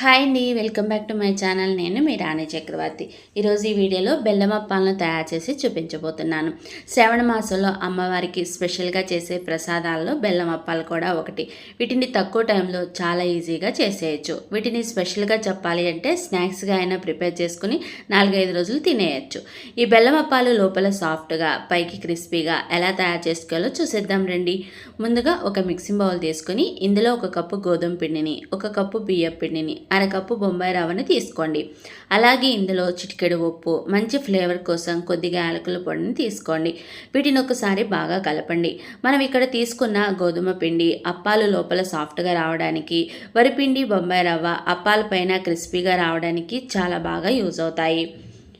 Hi అండి welcome back to my channel. నేను మీ రాణి చక్రవర్తి. ఈరోజు ఈ వీడియోలో బెల్లం అప్పాలను తయారు చేసి చూపించబోతున్నాను. శ్రవణ మాసంలో అమ్మవారికి స్పెషల్గా చేసే ప్రసాదాల్లో బెల్లం అప్పాలు కూడా ఒకటి. వీటిని తక్కువ టైంలో చాలా ఈజీగా చేసేయచ్చు. వీటిని స్పెషల్గా చెప్పాలి అంటే స్నాక్స్గా అయినా ప్రిపేర్ చేసుకుని నాలుగైదు రోజులు తినేయచ్చు. ఈ బెల్లం అప్పాలు లోపల సాఫ్ట్గా పైకి క్రిస్పీగా ఎలా తయారు చేసుకోవాలో చూసేద్దాం రండి. ముందుగా ఒక మిక్సింగ్ బౌల్ తీసుకుని ఇందులో ఒక కప్పు గోధుమ పిండిని ఒక కప్పు బియ్యం పిండిని అరకప్పు బొంబాయి రవ్వని తీసుకోండి. అలాగే ఇందులో చిటికెడు ఉప్పు మంచి ఫ్లేవర్ కోసం కొద్దిగా యాలకుల పొడిని తీసుకోండి. వీటిని ఒకసారి బాగా కలపండి. మనం ఇక్కడ తీసుకున్న గోధుమ పిండి అప్పాలు లోపల సాఫ్ట్గా రావడానికి వరిపిండి బొంబాయి రవ్వ అప్పాల పైన క్రిస్పీగా రావడానికి చాలా బాగా యూజ్ అవుతాయి.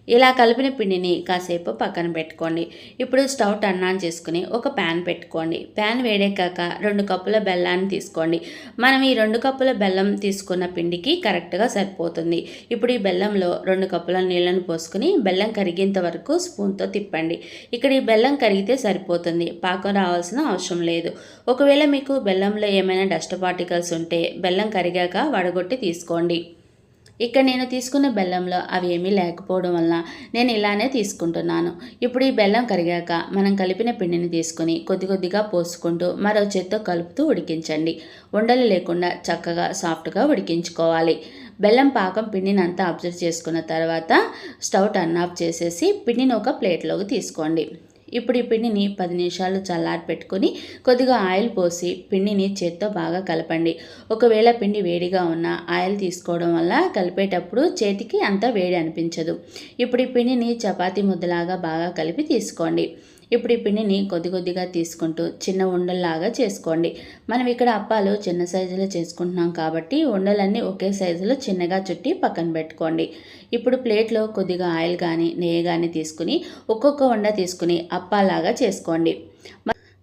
ఇలా కలిపిన పిండిని కాసేపు పక్కన పెట్టుకోండి. ఇప్పుడు స్టవ్ టర్న్ ఆన్ చేసుకుని ఒక ప్యాన్ పెట్టుకోండి. ప్యాన్ వేడెక్కాక రెండు కప్పుల బెల్లాన్ని తీసుకోండి. మనం ఈ రెండు కప్పుల బెల్లం తీసుకున్న పిండికి కరెక్ట్గా సరిపోతుంది. ఇప్పుడు ఈ బెల్లంలో రెండు కప్పుల నీళ్ళను పోసుకుని బెల్లం కరిగేంత వరకు స్పూన్తో తిప్పండి. ఇక్కడ ఈ బెల్లం కరిగితే సరిపోతుంది. పాకం రావాల్సిన అవసరం లేదు. ఒకవేళ మీకు బెల్లంలో ఏమైనా డస్ట్ పార్టికల్స్ ఉంటే బెల్లం కరిగాక వడగొట్టి తీసుకోండి. ఇక్కడ నేను తీసుకున్న బెల్లంలో అవి ఏమీ లేకపోవడం వల్ల నేను ఇలానే తీసుకుంటున్నాను. ఇప్పుడు ఈ బెల్లం కరిగాక మనం కలిపిన పిండిని తీసుకుని కొద్ది కొద్దిగా పోసుకుంటూ మరో చేత్తో కలుపుతూ ఉడికించండి. ఉండలు లేకుండా చక్కగా సాఫ్ట్గా ఉడికించుకోవాలి. బెల్లం పాకం పిండిని అంతా అబ్జర్వ్ చేసుకున్న తర్వాత స్టవ్ టర్న్ ఆఫ్ చేసేసి పిండిని ఒక ప్లేట్లోకి తీసుకోండి. ఇప్పుడు ఈ పిండిని పది నిమిషాలు చల్లారి పెట్టుకొని కొద్దిగా ఆయిల్ పోసి పిండిని చేత్తో బాగా కలపండి. ఒకవేళ పిండి వేడిగా ఉన్న ఆయిల్ తీసుకోవడం వల్ల కలిపేటప్పుడు చేతికి అంత వేడి అనిపించదు. ఇప్పుడు ఈ పిండిని చపాతీ ముద్దలాగా బాగా కలిపి తీసుకోండి. ఇప్పుడు ఈ పిండిని కొద్ది కొద్దిగా తీసుకుంటూ చిన్న ఉండల్లాగా చేసుకోండి. మనం ఇక్కడ అప్పాలు చిన్న సైజులో చేసుకుంటున్నాం కాబట్టి ఉండలన్నీ ఒకే సైజులో చిన్నగా చుట్టి పక్కన పెట్టుకోండి. ఇప్పుడు ప్లేట్లో కొద్దిగా ఆయిల్ కానీ నెయ్యి కానీ తీసుకుని ఒక్కొక్క ఉండ తీసుకుని అప్పాలాగా చేసుకోండి.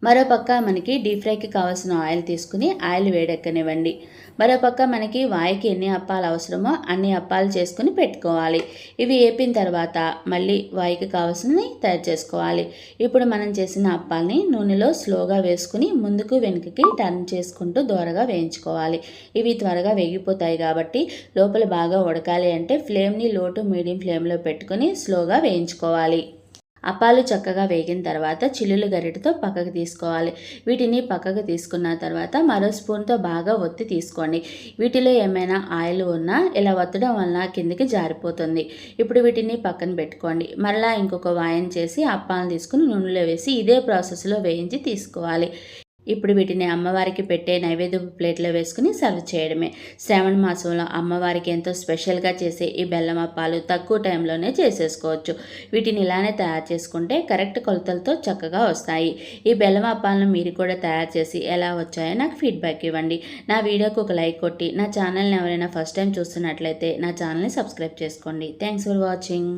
మరోపక్క మనకి డీప్ ఫ్రైకి కావాల్సిన ఆయిల్ తీసుకుని ఆయిల్ వేడెక్కనివ్వండి. మరోపక్క మనకి వాయికి ఎన్ని అప్పాలు అవసరమో అన్ని అప్పాలు చేసుకుని పెట్టుకోవాలి. ఇవి వేపిన తర్వాత మళ్ళీ వాయికి కావాల్సినవి తయారు చేసుకోవాలి. ఇప్పుడు మనం చేసిన అప్పాలని నూనెలో స్లోగా వేసుకుని ముందుకు వెనుకకి టర్న్ చేసుకుంటూ దూరగా వేయించుకోవాలి. ఇవి త్వరగా వేగిపోతాయి కాబట్టి లోపల బాగా ఉడకాలి అంటే ఫ్లేమ్ని లో టు మీడియం ఫ్లేమ్లో పెట్టుకుని స్లోగా వేయించుకోవాలి. అప్పాలు చక్కగా వేగిన తర్వాత చిల్లులు గరిటతో పక్కకు తీసుకోవాలి. వీటిని పక్కకు తీసుకున్న తర్వాత మరో స్పూన్తో బాగా ఒత్తి తీసుకోండి. వీటిలో ఏమైనా ఆయిల్ ఉన్నా ఇలా ఒత్తడం వలన కిందికి జారిపోతుంది. ఇప్పుడు వీటిని పక్కన పెట్టుకోండి. మరలా ఇంకొక వాయన్ చేసి అప్పాలను తీసుకుని నూనెలో వేసి ఇదే ప్రాసెస్లో వేయించి తీసుకోవాలి. ఇప్పుడు వీటిని అమ్మవారికి పెట్టే నైవేద్య ప్లేట్లో వేసుకుని సర్వ్ చేయడమే. శ్రావణ మాసంలో అమ్మవారికి ఎంతో స్పెషల్గా చేసే ఈ బెల్లం అప్పాలు తక్కువ టైంలోనే చేసేసుకోవచ్చు. వీటిని ఇలానే తయారు చేసుకుంటే కరెక్ట్ కొలతలతో చక్కగా వస్తాయి. ఈ బెల్లం అప్పాలను మీరు కూడా తయారు చేసి ఎలా వచ్చాయో నాకు ఫీడ్బ్యాక్ ఇవ్వండి. నా వీడియోకు ఒక లైక్ కొట్టి నా ఛానల్ని ఎవరైనా ఫస్ట్ టైం చూస్తున్నట్లయితే నా ఛానల్ని సబ్స్క్రైబ్ చేసుకోండి. Thanks for watching.